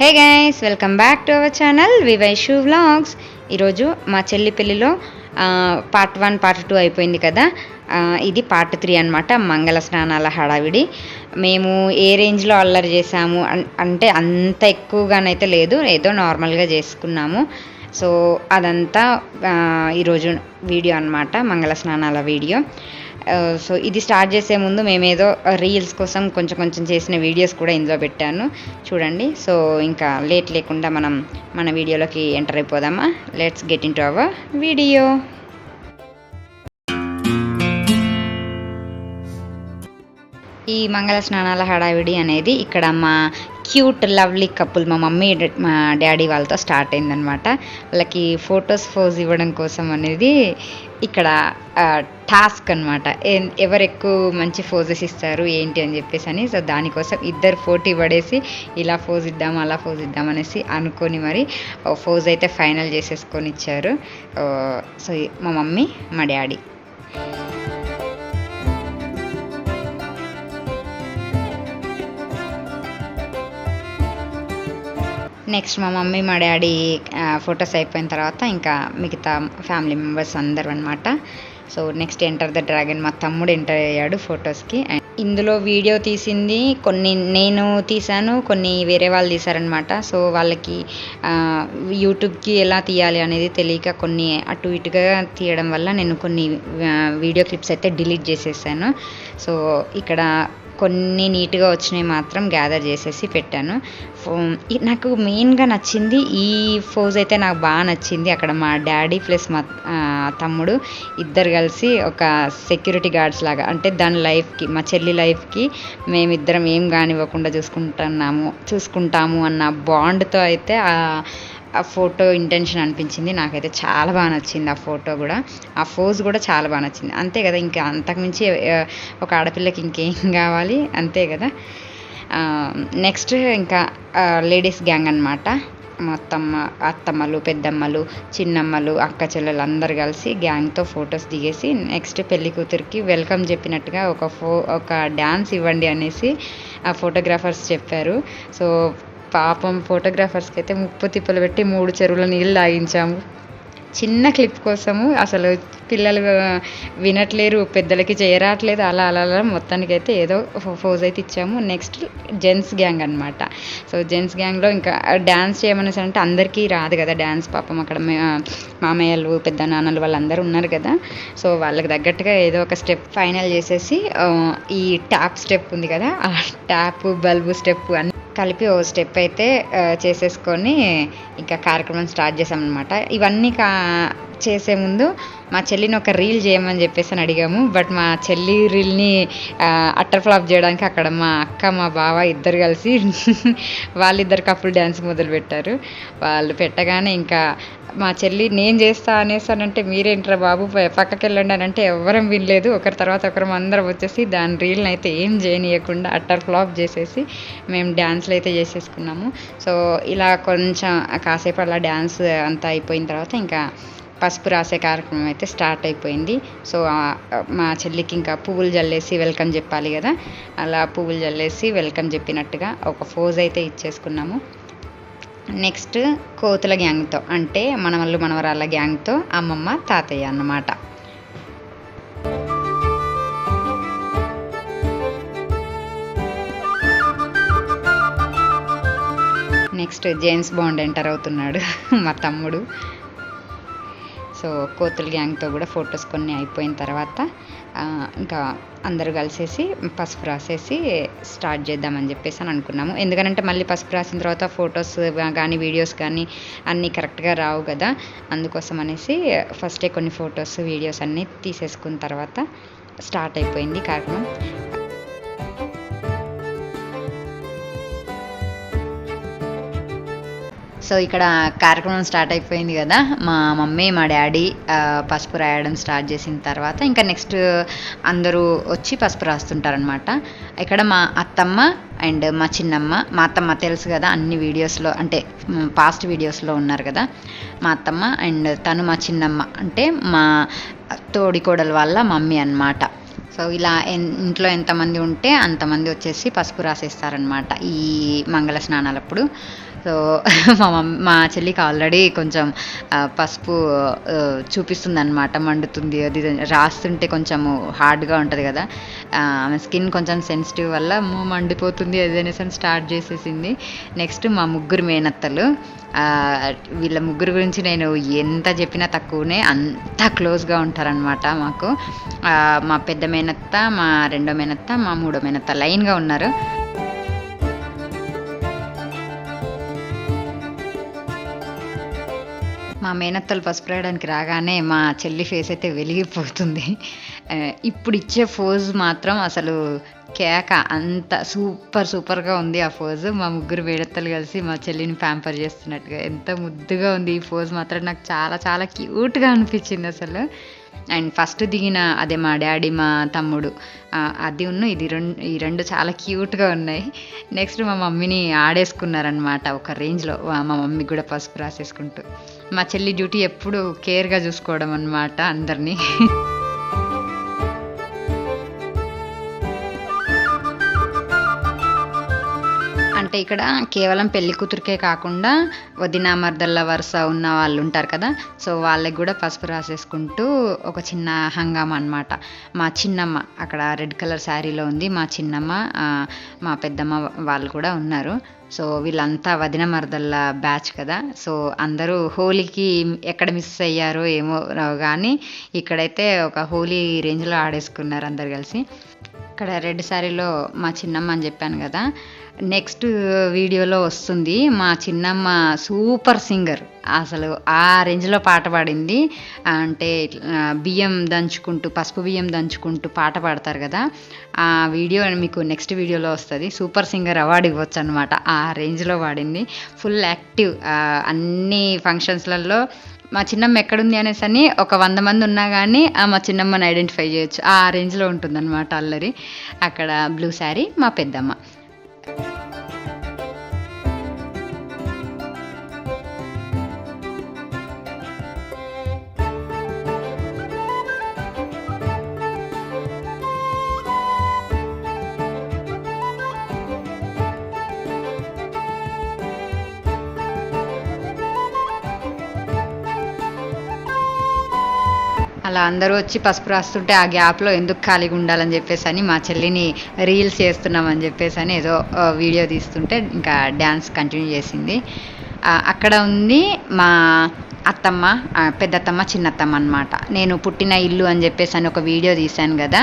Hey guys welcome back to our channel వివైషు vlogs. ఈరోజు మా చెల్లి పెళ్ళిలో పార్ట్ వన్ పార్ట్ టూ అయిపోయింది కదా. ఇది పార్ట్ త్రీ అనమాట మంగళ స్నానాల హడావిడి. మేము ఏ రేంజ్లో అల్లరి చేసాము అంటే అంత ఎక్కువగానైతే లేదు ఏదో నార్మల్గా చేసుకున్నాము. సో అదంతా ఈరోజు వీడియో అనమాట మంగళ స్నానాల వీడియో. సో ఇది స్టార్ట్ చేసే ముందు మేమేదో రీల్స్ కోసం కొంచెం కొంచెం చేసిన వీడియోస్ కూడా ఇందులో పెట్టాను. చూడండి. సో ఇంకా లేట్ లేకుండా మనం మన వీడియోలోకి enter అయిపోదామా? Let's get into our video ఈ మంగళ స్నానాల హడావిడి అనేది ఇక్కడ మా క్యూట్ లవ్లీ కపుల్. మా మమ్మీ మా డాడీ వాళ్ళతో స్టార్ట్ అయిందనమాట. వాళ్ళకి ఫొటోస్ ఫోజ్ ఇవ్వడం కోసం అనేది ఇక్కడ టాస్క్ అనమాట ఎవరు ఎక్కువ మంచి ఫోజెస్ ఇస్తారు ఏంటి అని చెప్పేసి అని సో దానికోసం ఇద్దరు పోటీ పడేసి ఇలా ఫోజ్ ఇద్దాం అలా ఫోజ్ ఇద్దాం అనేసి అనుకొని మరి ఫోజ్ అయితే ఫైనల్ చేసేసుకొని ఇచ్చారు. సో మా మమ్మీ మా డాడీ. నెక్స్ట్ మా మమ్మీ మా డాడీ ఫొటోస్ అయిపోయిన తర్వాత ఇంకా మిగతా ఫ్యామిలీ మెంబర్స్ అందరు అనమాట so next enter the dragon మా తమ్ముడు ఎంటర్ అయ్యాడు ఫొటోస్కి ఇందులో వీడియో తీసింది కొన్ని నేను తీశాను కొన్ని వేరే వాళ్ళు తీశారనమాట సో వాళ్ళకి యూట్యూబ్కి ఎలా తీయాలి అనేది తెలియక కొన్ని అటు ఇటుగా తీయడం వల్ల నేను కొన్ని వీడియో క్లిప్స్ అయితే డిలీట్ చేసేసాను. సో ఇక్కడ కొన్ని నీట్గా వచ్చినవి మాత్రం గ్యాదర్ చేసేసి పెట్టాను. ఫో- నాకు మెయిన్గా నచ్చింది ఈ ఫోజ్ అయితే నాకు బాగా నచ్చింది. అక్కడ మా డాడీ ప్లస్ మా తమ్ముడు ఇద్దరు కలిసి ఒక సెక్యూరిటీ గార్డ్స్ లాగా అంటే దాని లైఫ్కి మా చెల్లి లైఫ్కి మేమిద్దరం ఏం కానివ్వకుండా చూసుకుంటున్నాము చూసుకుంటాము అన్న బాండ్తో అయితే ఆ ఫోటో ఇంటెన్షన్ అనిపించింది. నాకైతే చాలా బాగా నచ్చింది ఆ ఫోటో కూడా. ఆ ఫోజ్ కూడా చాలా బాగా నచ్చింది. అంతే కదా ఇంకా అంతకుమించి ఒక ఆడపిల్లకి ఇంకేం కావాలి? అంతే కదా. నెక్స్ట్ ఇంకా లేడీస్ గ్యాంగ్ అనమాట మొత్తమ్మ అత్తమ్మలు పెద్దమ్మలు చిన్నమ్మలు అక్క చెల్లెలు అందరు కలిసి గ్యాంగ్తో ఫొటోస్ దిగేసి నెక్స్ట్ పెళ్ళి కూతురికి వెల్కమ్ చెప్పినట్టుగా ఒక ఫో ఒక డ్యాన్స్ ఇవ్వండి అనేసి ఆ ఫోటోగ్రాఫర్స్ చెప్పారు. సో పాపం ఫోటోగ్రాఫర్స్కి అయితే ముప్పు తిప్పలు పెట్టి మూడు చెరువుల నీళ్ళు తాగించాము చిన్న క్లిప్ కోసము అసలు పిల్లలు వినట్లేరు పెద్దలకి చేయరాట్లేదు అలా అలా అలా మొత్తానికి అయితే ఏదో ఫోజ్ అయితే ఇచ్చాము. నెక్స్ట్ జెంట్స్ గ్యాంగ్ అనమాట సో జెంట్స్ గ్యాంగ్లో ఇంకా డ్యాన్స్ చేయమనేసి అంటే అందరికీ రాదు కదా డ్యాన్స్ పాపం అక్కడ మామయ్యలు పెద్ద నాన్నలు వాళ్ళందరూ ఉన్నారు కదా. సో వాళ్ళకి తగ్గట్టుగా ఏదో ఒక స్టెప్ ఫైనల్ చేసేసి ఈ ట్యాప్ స్టెప్ ఉంది కదా ఆ ట్యాప్ బల్బు స్టెప్ అన్ని కలిపి ఓ స్టెప్ అయితే చేసేసుకొని ఇంకా కార్యక్రమం స్టార్ట్ చేసామన్నమాట ఇవన్నీ కా చేసే ముందు మా చెల్లిని ఒక రీల్ చేయమని చెప్పేసి అని అడిగాము. బట్ మా చెల్లి రీల్ని అట్టర్ ఫ్లాప్ చేయడానికి అక్కడ మా అక్క మా బావ ఇద్దరు కలిసి వాళ్ళిద్దరు కపుల్ డ్యాన్స్ మొదలుపెట్టారు వాళ్ళు పెట్టగానే ఇంకా మా చెల్లి నేను చేస్తా అనేసానంటే మీరేంట్రా బాబు పక్కకి వెళ్ళండి అని అంటే ఎవ్వరం వినలేదు. ఒకరి తర్వాత ఒకరం అందరం వచ్చేసి దాని రీల్ని అయితే ఏం చేయనీయకుండా అట్టర్ ఫ్లాప్ చేసేసి మేము డ్యాన్స్లు అయితే చేసేసుకున్నాము. సో ఇలా కొంచెం కాసేపు అలా డ్యాన్స్ అంతా అయిపోయిన తర్వాత ఇంకా పసుపు రాసే కార్యక్రమం అయితే స్టార్ట్ అయిపోయింది. సో మా చెల్లికి ఇంకా పువ్వులు జల్లేసి వెల్కమ్ చెప్పాలి కదా. అలా పువ్వులు జల్లేసి వెల్కమ్ చెప్పినట్టుగా ఒక ఫోజ్ అయితే ఇచ్చేసుకున్నాము. నెక్స్ట్ కోతుల గ్యాంగ్తో అంటే మనవళ్ళు మనవరాళ్ళ గ్యాంగ్తో అమ్మమ్మ తాతయ్య అన్నమాట. నెక్స్ట్ జేమ్స్ బాండ్ ఎంటర్ అవుతున్నాడు. మా తమ్ముడు. సో కోతుల గ్యాంగ్తో కూడా ఫొటోస్ కొన్ని అయిపోయిన తర్వాత ఇంకా అందరూ కలిసేసి పసుపు రాసేసి స్టార్ట్ చేద్దామని చెప్పేసి అని అనుకున్నాము. ఎందుకంటే మళ్ళీ పసుపు రాసిన తర్వాత ఫొటోస్ కానీ వీడియోస్ కానీ అన్నీ కరెక్ట్గా రావు కదా. అందుకోసం అనేసి ఫస్టే కొన్ని ఫొటోస్ వీడియోస్ అన్నీ తీసేసుకున్న తర్వాత స్టార్ట్ అయిపోయింది కార్యక్రమం. సో ఇక్కడ కార్యక్రమం స్టార్ట్ అయిపోయింది కదా. మా మమ్మీ మా డాడీ పసుపు రాయడం స్టార్ట్ చేసిన తర్వాత ఇంకా నెక్స్ట్ అందరూ వచ్చి పసుపు రాస్తుంటారనమాట ఇక్కడ మా అత్తమ్మ అండ్ మా చిన్నమ్మ మా అత్తమ్మ తెలుసు కదా అన్ని వీడియోస్లో అంటే పాస్ట్ వీడియోస్లో ఉన్నారు కదా. మా అత్తమ్మ అండ్ తను మా చిన్నమ్మ అంటే మా తోడికోడల వాళ్ళ మమ్మీ అన్నమాట. సో ఇలా ఎన్- ఇంట్లో ఎంతమంది ఉంటే అంతమంది వచ్చేసి పసుపు రాసేస్తారనమాట ఈ మంగళ స్నానాలప్పుడు. సో మా మమ్ మా చెల్లికి ఆల్రెడీ కొంచెం పసుపు చూపిస్తుంది అనమాట మండుతుంది అది రాస్తుంటే కొంచెము హార్డ్గా ఉంటుంది కదా. ఆమె స్కిన్ కొంచెం సెన్సిటివ్ వల్ల మూ మండిపోతుంది అది అని స్టార్ట్ చేసేసింది. నెక్స్ట్ మా ముగ్గురు మేనత్తలు వీళ్ళ ముగ్గురు గురించి నేను ఎంత చెప్పినా తక్కువనే అంత క్లోజ్గా ఉంటారనమాట మాకు. మా పెద్ద మేనత్త మా రెండో మేనత్త మా మూడో మేనత్త లైన్గా ఉన్నారు. మేనత్తలు పసుపు రాయడానికి రాగానే మా చెల్లి ఫేస్ అయితే వెలిగిపోతుంది. ఇప్పుడు ఇచ్చే ఫోజ్ మాత్రం అసలు కేక. అంత సూపర్ సూపర్గా ఉంది ఆ ఫోజ్ మా ముగ్గురు మేనత్తలు కలిసి మా చెల్లిని ప్యాంపర్ చేస్తున్నట్టుగా ఎంత ముద్దుగా ఉంది ఈ ఫోజ్ మాత్రం. నాకు చాలా చాలా క్యూట్గా అనిపించింది అసలు. అండ్ ఫస్ట్ దిగిన అదే మా డాడీ మా తమ్ముడు అది ఉన్న ఇది రెండు ఈ రెండు చాలా క్యూట్గా ఉన్నాయి. నెక్స్ట్ మా మమ్మీని ఆడేసుకున్నారనమాట ఒక రేంజ్లో మా మమ్మీ కూడా పసుపు రాసేసుకుంటూ. మా చెల్లి డ్యూటీ ఎప్పుడు కేర్గా చూసుకోవడం అనమాట అందరినీ. అంటే ఇక్కడ కేవలం పెళ్ళి కూతురికే కాకుండా వదిన మర్దళ్ళ వరుస ఉన్న వాళ్ళు ఉంటారు కదా సో వాళ్ళకి కూడా పసుపు రాసేసుకుంటూ ఒక చిన్న హంగామా అనమాట మా చిన్నమ్మ అక్కడ రెడ్ కలర్ శారీలో ఉంది మా చిన్నమ్మ మా పెద్దమ్మ వాళ్ళు కూడా ఉన్నారు. సో వీళ్ళంతా వదిన మరదళ్ళ బ్యాచ్ కదా. సో అందరూ హోలీకి ఎక్కడ మిస్ అయ్యారో ఏమో కానీ ఇక్కడైతే ఒక హోలీ రేంజ్లో ఆడేసుకున్నారు అందరు కలిసి. ఇక్కడ రెడ్ శారీలో మా చిన్నమ్మ అని చెప్పాను కదా నెక్స్ట్ వీడియోలో వస్తుంది మా చిన్నమ్మ సూపర్ సింగర్. అసలు ఆ రేంజ్లో పాట పాడింది. అంటే బియ్యం దంచుకుంటూ పసుపు బియ్యం దంచుకుంటూ పాట పాడతారు కదా. ఆ వీడియో మీకు నెక్స్ట్ వీడియోలో వస్తుంది. సూపర్ సింగర్ అవార్డు ఇవ్వచ్చు అనమాట ఆ రేంజ్లో పాడింది. Full active. అన్ని ఫంక్షన్స్లలో మా చిన్నమ్మ ఎక్కడుంది అనేసి అని ఒక వంద మంది ఉన్నా కానీ ఆ మా చిన్నమ్మని ఐడెంటిఫై చేయొచ్చు. ఆ రేంజ్లో ఉంటుందన్నమాట అల్లరి. అక్కడ బ్లూ శారీ మా పెద్దమ్మ. అలా అందరూ వచ్చి పసుపు రాస్తుంటే ఆ గ్యాప్లో ఎందుకు ఖాళీగా ఉండాలని చెప్పేసి అని మా చెల్లిని రీల్స్ చేస్తున్నామని చెప్పేసి అని ఏదో వీడియో తీస్తుంటే ఇంకా డ్యాన్స్ కంటిన్యూ చేసింది. అక్కడ ఉంది మా అత్తమ్మ పెద్దత్తమ్మ చిన్నత్తమ్మ అనమాట నేను పుట్టిన ఇల్లు అని చెప్పేసి అని ఒక వీడియో తీశాను కదా.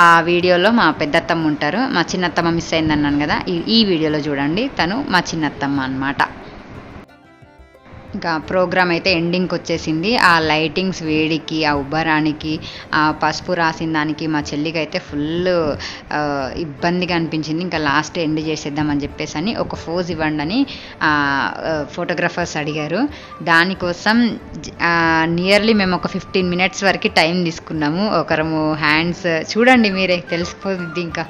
ఆ వీడియోలో మా పెద్దత్తమ్మ ఉంటారు. మా చిన్నత్తమ్మ మిస్ అయింది అన్నాను కదా. ఈ ఈ వీడియోలో చూడండి. తను మా చిన్నత్తమ్మ అనమాట ఇంకా ప్రోగ్రామ్ అయితే ఎండింగ్కి వచ్చేసింది. ఆ లైటింగ్స్ వేడికి ఆ ఉబ్బరానికి ఆ పసుపు రాసిన దానికి మా చెల్లికి అయితే ఫుల్ ఇబ్బందిగా అనిపించింది. ఇంకా లాస్ట్ ఎండ్ చేసేద్దామని చెప్పేసి అని ఒక ఫోజ్ ఇవ్వండి అని ఫోటోగ్రాఫర్స్ అడిగారు. దానికోసం నియర్లీ మేము ఒక ఫిఫ్టీన్ మినిట్స్ వరకు టైం తీసుకున్నాము. ఒకరము హ్యాండ్స్ చూడండి మీరే తెలిసిపోతుంది ఇంకా.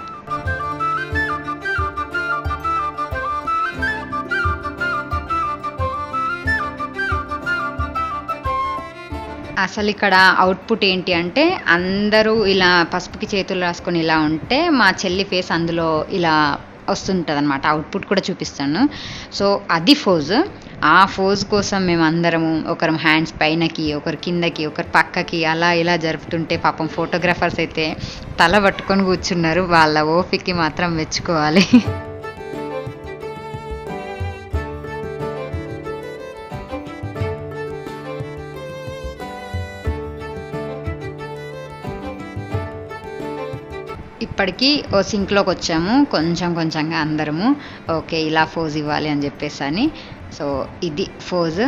అసలు ఇక్కడ అవుట్పుట్ ఏంటి అంటే అందరూ ఇలా పసుపుకి చేతులు రాసుకొని ఇలా ఉంటే మా చెల్లి ఫేస్ అందులో ఇలా వస్తుంటుంది అనమాట అవుట్పుట్ కూడా చూపిస్తాను. సో అది ఫోజ్ ఆ ఫోజ్ కోసం మేము అందరము ఒకరు హ్యాండ్స్ పైనకి ఒకరు కిందకి ఒకరు పక్కకి అలా ఇలా జరుపుతుంటే పాపం ఫోటోగ్రాఫర్స్ అయితే తల పట్టుకొని కూర్చున్నారు. వాళ్ళ ఓపికి మాత్రం మెచ్చుకోవాలి. ఇప్పటికీ ఓ సింక్లోకి వచ్చాము. కొంచెం కొంచెంగా అందరము ఓకే ఇలా ఫోజ్ ఇవ్వాలి అని చెప్పేసి అని. సో ఇది ఫోజ్.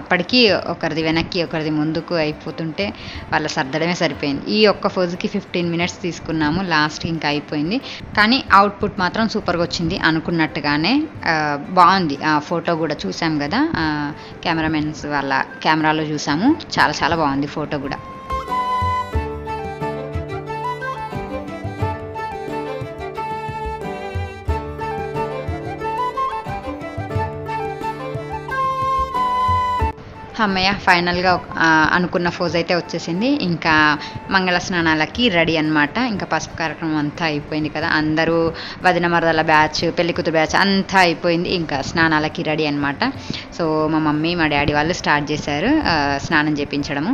అప్పటికి ఒకరిది వెనక్కి ఒకరిది ముందుకు అయిపోతుంటే వాళ్ళ సర్దడమే సరిపోయింది. ఈ ఒక్క ఫోజ్కి ఫిఫ్టీన్ మినిట్స్ తీసుకున్నాము. లాస్ట్ ఇంకా అయిపోయింది. కానీ అవుట్పుట్ మాత్రం సూపర్గా వచ్చింది అనుకున్నట్టుగానే. బాగుంది. ఆ ఫోటో కూడా చూసాం కదా. కెమెరామెన్స్ వాళ్ళ కెమెరాలో చూసాము. చాలా చాలా బాగుంది ఫోటో కూడా. అమ్మయ్య ఫైనల్గా అనుకున్న ఫోజ్ అయితే వచ్చేసింది. ఇంకా మంగళ స్నానాలకి రెడీ అనమాట ఇంకా పసుపు కార్యక్రమం అంతా అయిపోయింది కదా. అందరూ వదిన మరదల బ్యాచ్ పెళ్ళికూతురు బ్యాచ్ అంతా అయిపోయింది. ఇంకా స్నానాలకి రెడీ అనమాట సో మా మమ్మీ మా డాడీ వాళ్ళు స్టార్ట్ చేశారు స్నానం చేయించడము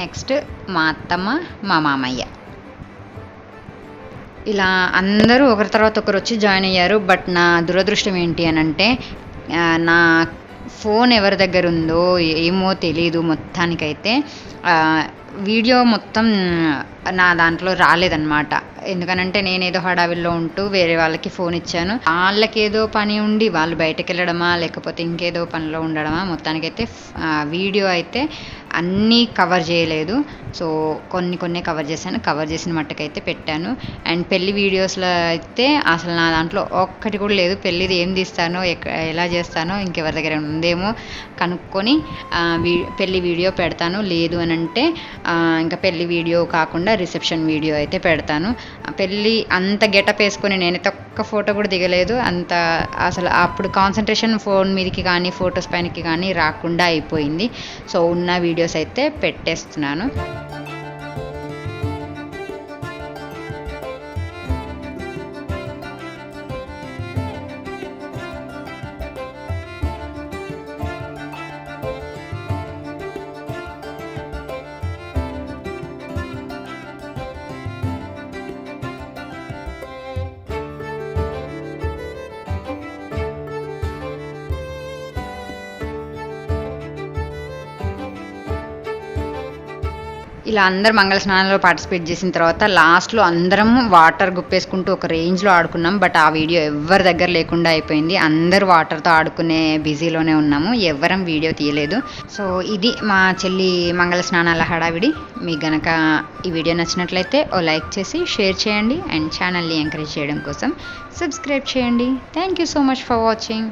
నెక్స్ట్ మా అత్తమ్మ మా మామయ్య. ఇలా అందరూ ఒకరి తర్వాత ఒకరు వచ్చి జాయిన్ అయ్యారు. బట్ నా దురదృష్టం ఏంటి అని అంటే నా ఫోన్ ఎవరి దగ్గర ఉందో ఏమో తెలీదు మొత్తానికైతే. వీడియో మొత్తం నా దాంట్లో రాలేదన్నమాట. ఎందుకనంటే నేను ఏదో హడావిల్లో ఉంటూ వేరే వాళ్ళకి ఫోన్ ఇచ్చాను. వాళ్ళకి ఏదో పని ఉండి వాళ్ళు బయటకు వెళ్ళడమా లేకపోతే ఇంకేదో పనిలో ఉండడమా మొత్తానికైతే వీడియో అయితే అన్నీ కవర్ చేయలేదు. సో కొన్ని కొన్ని కవర్ చేశాను. కవర్ చేసిన మట్టుకైతే పెట్టాను. అండ్ పెళ్ళి వీడియోస్లో అయితే అసలు నా దాంట్లో ఒక్కటి కూడా లేదు. పెళ్ళిది ఏం తీస్తానో ఎలా చేస్తానో ఇంకెవరి దగ్గర ఉందేమో కనుక్కొని వీ పెళ్ళి వీడియో పెడతాను. లేదు అని అంటే ఇంకా పెళ్ళి వీడియో కాకుండా రిసెప్షన్ వీడియో అయితే పెడతాను. పెళ్ళి అంత గెటప్ వేసుకొని నేనైతే ఒక్క ఫోటో కూడా దిగలేదు. అంత అసలు అప్పుడు కాన్సన్ట్రేషన్ ఫోన్ మీదకి కానీ ఫొటోస్ పైనకి కానీ రాకుండా అయిపోయింది. సో ఉన్న వీడియోస్ అయితే పెట్టేస్తున్నాను. ఇలా అందరు మంగళ స్నానంలో పార్టిసిపేట్ చేసిన తర్వాత లాస్ట్లో అందరం వాటర్ గుప్పేసుకుంటూ ఒక రేంజ్లో ఆడుకున్నాం. బట్ ఆ వీడియో ఎవరి దగ్గర లేకుండా అయిపోయింది. అందరు వాటర్తో ఆడుకునే బిజీలోనే ఉన్నాము. ఎవ్వరం వీడియో తీయలేదు. సో ఇది మా చెల్లి మంగళ స్నానాల హడావిడి. మీకు గనక ఈ వీడియో నచ్చినట్లయితే ఓ లైక్ చేసి షేర్ చేయండి అండ్ ఛానల్ని ఎంకరేజ్ చేయడం కోసం సబ్స్క్రైబ్ చేయండి. Thank you so much for watching.